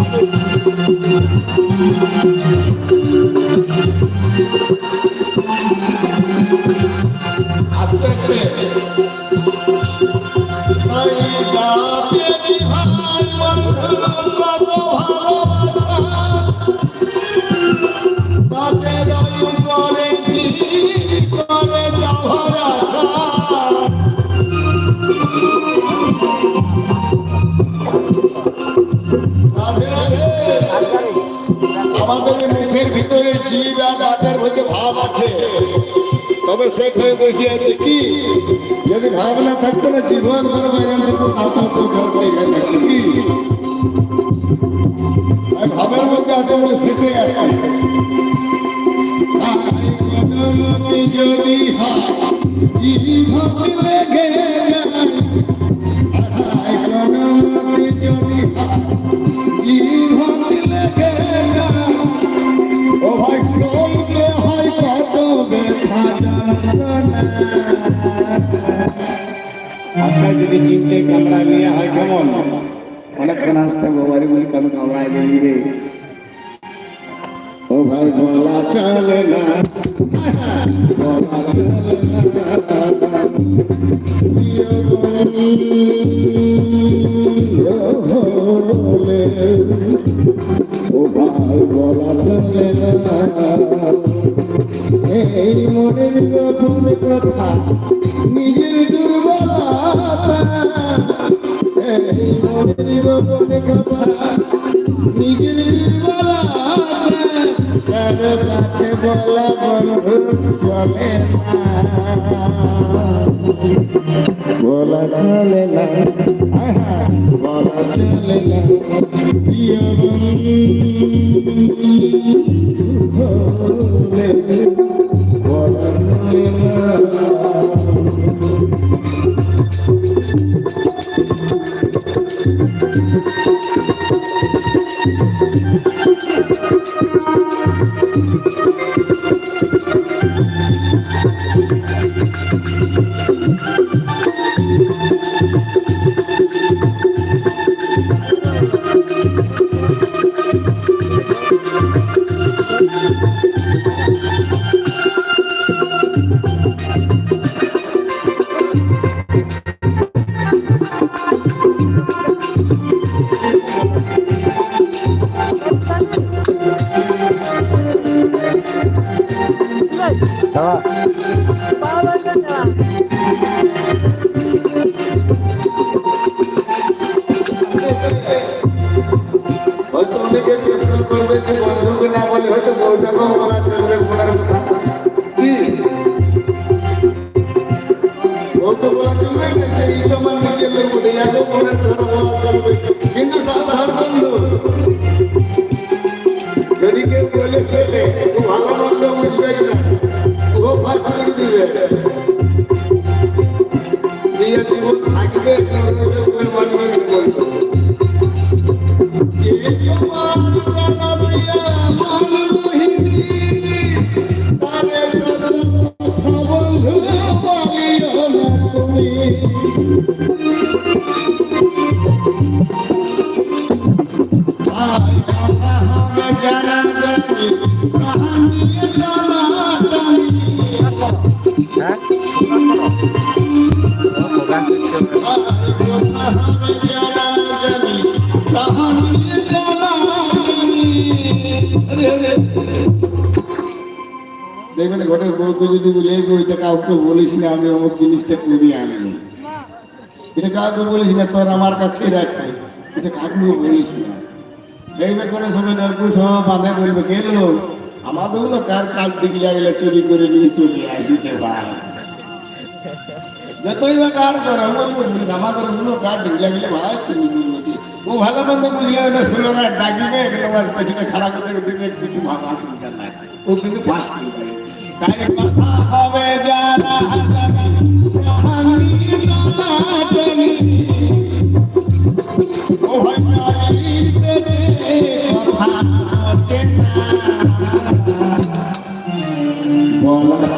আস্তে আমাদের মুখের ভিতরে জীব আর মধ্যে ভাব আছে তবে সেখানে বসে আছে কি যদি থাকতো না জীবন থাকতো থাকতো কি ভাবের মধ্যে আছে বলে সেটাই আছে যদি হয় আপনার যদি চিনতে কামড়া নিয়ে হয় কেমন? অনেকক্ষণ আসতে বাবারে বলি কেন কামড়ায় নিলি রে? ও ভাই, বলা চলে না। বলা চলে না ও ভাই বলা চলে না। এই মনের গোপন কথা, নিজের দুর্বলতা। এই মনের গোপন কথা, নিজের দুর্বলতা। কারও বলা চলে না। বলা চলে না। হয়তো অনেকে প্রশ্ন করবে যে বন্ধুকে না বলে হয়তো বউটাকেও বলা চলবে বলার কথা। কিন্তু সাধারণ যদি কেউ বলে থাকবে দেখবেন বউকে যদি বলে ওইটা কাউকে বলিস না, আমি অমুক জিনিসটা করি আনি এটা কাউকে বলিস না, তোর আমার কাছে রাখে। এটা কাউকে বলিস না। দেখবে কোনো সময় নরকু সব বাঁধে বলবে, গেল আমাদের না কার কাজ দিকে গেলে চুরি করে নিয়ে চলে আসিছে ভাই। যতই বা কার করে বলব বলি আমাদেরগুলো কার ঢিলা গেলে ভাই চুরি করে নিয়েছে ও ভালো মন্দ বুঝলে না শুনলো না ডাকিবে এগুলো পেছনে খাড়া করে দিবে কিছু ভাবা শুনছে না ও কিন্তু ফাঁস করে দেবে তাই কথা হবে যারা আমি